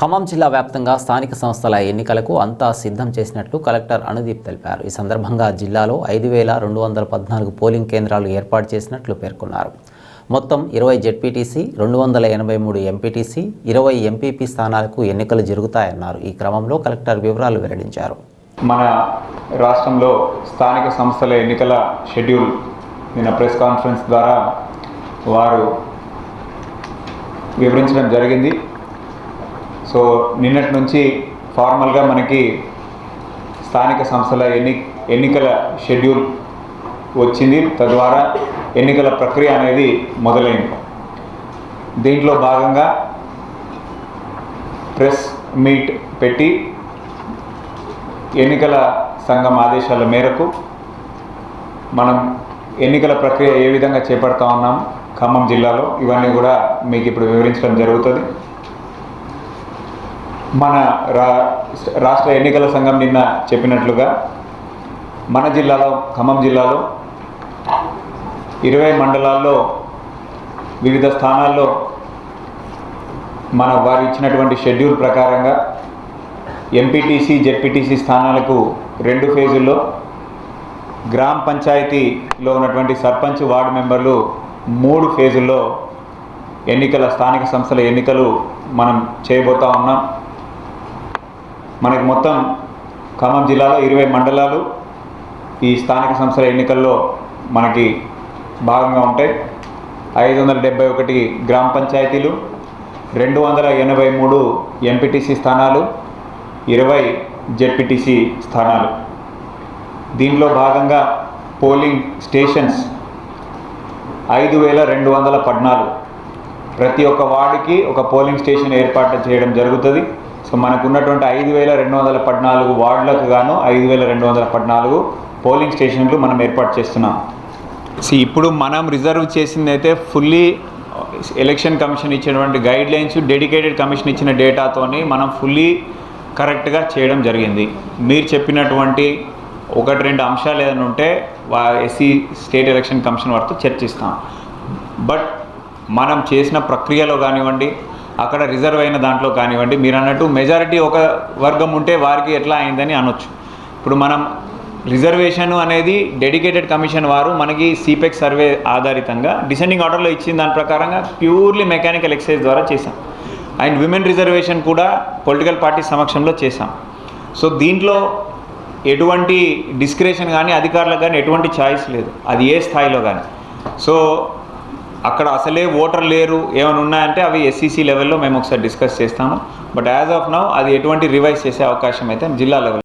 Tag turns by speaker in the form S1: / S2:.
S1: ఖమ్మం జిల్లా వ్యాప్తంగా స్థానిక సంస్థల ఎన్నికలకు అంతా సిద్ధం చేసినట్లు కలెక్టర్ అనుదీప్ తెలిపారు. ఈ సందర్భంగా జిల్లాలో ఐదు వేల రెండు వందల పద్నాలుగు పోలింగ్ కేంద్రాలు ఏర్పాటు చేసినట్లు పేర్కొన్నారు. మొత్తం ఇరవై జెడ్పీటీసీ రెండు వందల ఎనభై మూడు ఎంపీటీసీ ఇరవై ఎంపీపీ స్థానాలకు ఎన్నికలు జరుగుతాయన్నారు. ఈ క్రమంలో కలెక్టర్ వివరాలు వెల్లడించారు.
S2: మన రాష్ట్రంలో స్థానిక సంస్థల ఎన్నికల షెడ్యూల్ నిన్న ప్రెస్ కాన్ఫరెన్స్ ద్వారా వారు వివరించడం జరిగింది. సో నిన్నటి నుంచి ఫార్మల్గా మనకి స్థానిక సంస్థల ఎన్ని ఎన్నికల షెడ్యూల్ వచ్చింది తద్వారా ఎన్నికల ప్రక్రియ అనేది మొదలైంది. దీంట్లో భాగంగా ప్రెస్ మీట్ పెట్టి ఎన్నికల సంఘం ఆదేశాల మేరకు మనం ఎన్నికల ప్రక్రియ ఏ విధంగా చేపడతా ఉన్నాం ఖమ్మం జిల్లాలో ఇవన్నీ కూడా మీకు ఇప్పుడు వివరించడం జరుగుతుంది. మన రా రాష్ట్ర ఎన్నికల సంఘం నిన్న చెప్పినట్లుగా మన జిల్లాలో ఖమ్మం జిల్లాలో ఇరవై మండలాల్లో వివిధ స్థానాల్లో మన వారు ఇచ్చినటువంటి షెడ్యూల్ ప్రకారంగా ఎంపీటీసీ జెడ్పీటీసీ స్థానాలకు రెండు ఫేజుల్లో గ్రామ పంచాయతీలో ఉన్నటువంటి సర్పంచ్ వార్డు మెంబర్లు మూడు ఫేజుల్లో ఎన్నికల స్థానిక సంస్థల ఎన్నికలు మనం చేయబోతా ఉన్నాం. మనకి మొత్తం ఖమ్మం జిల్లాలో ఇరవై మండలాలు ఈ స్థానిక సంస్థల ఎన్నికల్లో మనకి భాగంగా ఉంటాయి. ఐదు వందల డెబ్బై ఒకటి గ్రామ పంచాయతీలు రెండు వందల ఎనభై మూడు ఎంపీటీసీ స్థానాలు ఇరవై జెడ్పీటీసీ స్థానాలు. దీనిలో భాగంగా పోలింగ్ స్టేషన్స్ ఐదు వేల రెండు వందల పద్నాలుగు. ప్రతి ఒక్క వార్డుకి ఒక పోలింగ్ స్టేషన్ ఏర్పాటు చేయడం జరుగుతుంది. సో మనకు ఉన్నటువంటి ఐదు వేల రెండు వందల పద్నాలుగు వార్డులకు గాను ఐదు వేల రెండు వందల పద్నాలుగు పోలింగ్ స్టేషన్లు మనం ఏర్పాటు చేస్తున్నాం. సో ఇప్పుడు మనం రిజర్వ్ చేసింది అయితే ఫుల్లీ ఎలక్షన్ కమిషన్ ఇచ్చినటువంటి గైడ్ లైన్స్ డెడికేటెడ్ కమిషన్ ఇచ్చిన డేటాతోని మనం ఫుల్లీ కరెక్ట్గా చేయడం జరిగింది. మీరు చెప్పినటువంటి ఒకటి రెండు అంశాలు ఏదైనా ఉంటే ఎస్సీ స్టేట్ ఎలక్షన్ కమిషన్ వారితో చర్చిస్తాం. బట్ మనం చేసిన ప్రక్రియలో కానివ్వండి అక్కడ రిజర్వ్ అయిన దాంట్లో కానివ్వండి మీరు అన్నట్టు మెజారిటీ ఒక వర్గం ఉంటే వారికి ఎట్లా అయిందని అనొచ్చు. ఇప్పుడు మనం రిజర్వేషన్ అనేది డెడికేటెడ్ కమిషన్ వారు మనకి సిపెక్ సర్వే ఆధారితంగా డిసెండింగ్ ఆర్డర్లో ఇచ్చిన దాని ప్రకారంగా ప్యూర్లీ మెకానికల్ ఎక్సైజ్ ద్వారా చేశాం. అండ్ విమెన్ రిజర్వేషన్ కూడా పొలిటికల్ పార్టీ సమక్షంలో చేశాం. సో దీంట్లో ఎటువంటి డిస్క్రిషన్ కానీ అధికారులకు కానీ ఎటువంటి ఛాయిస్ లేదు. అది ఏ స్థాయిలో కానీ సో అక్కడ అసలే ఓటర్ లేరు ఏమైనా ఉన్నాయంటే అవి ఎస్సీసీ లెవెల్లో మేము ఒకసారి డిస్కస్ చేస్తాము. బట్ యాజ్ ఆఫ్ నౌ అది ఎటువంటి రివైజ్ చేసే అవకాశం అయితే జిల్లా లెవెల్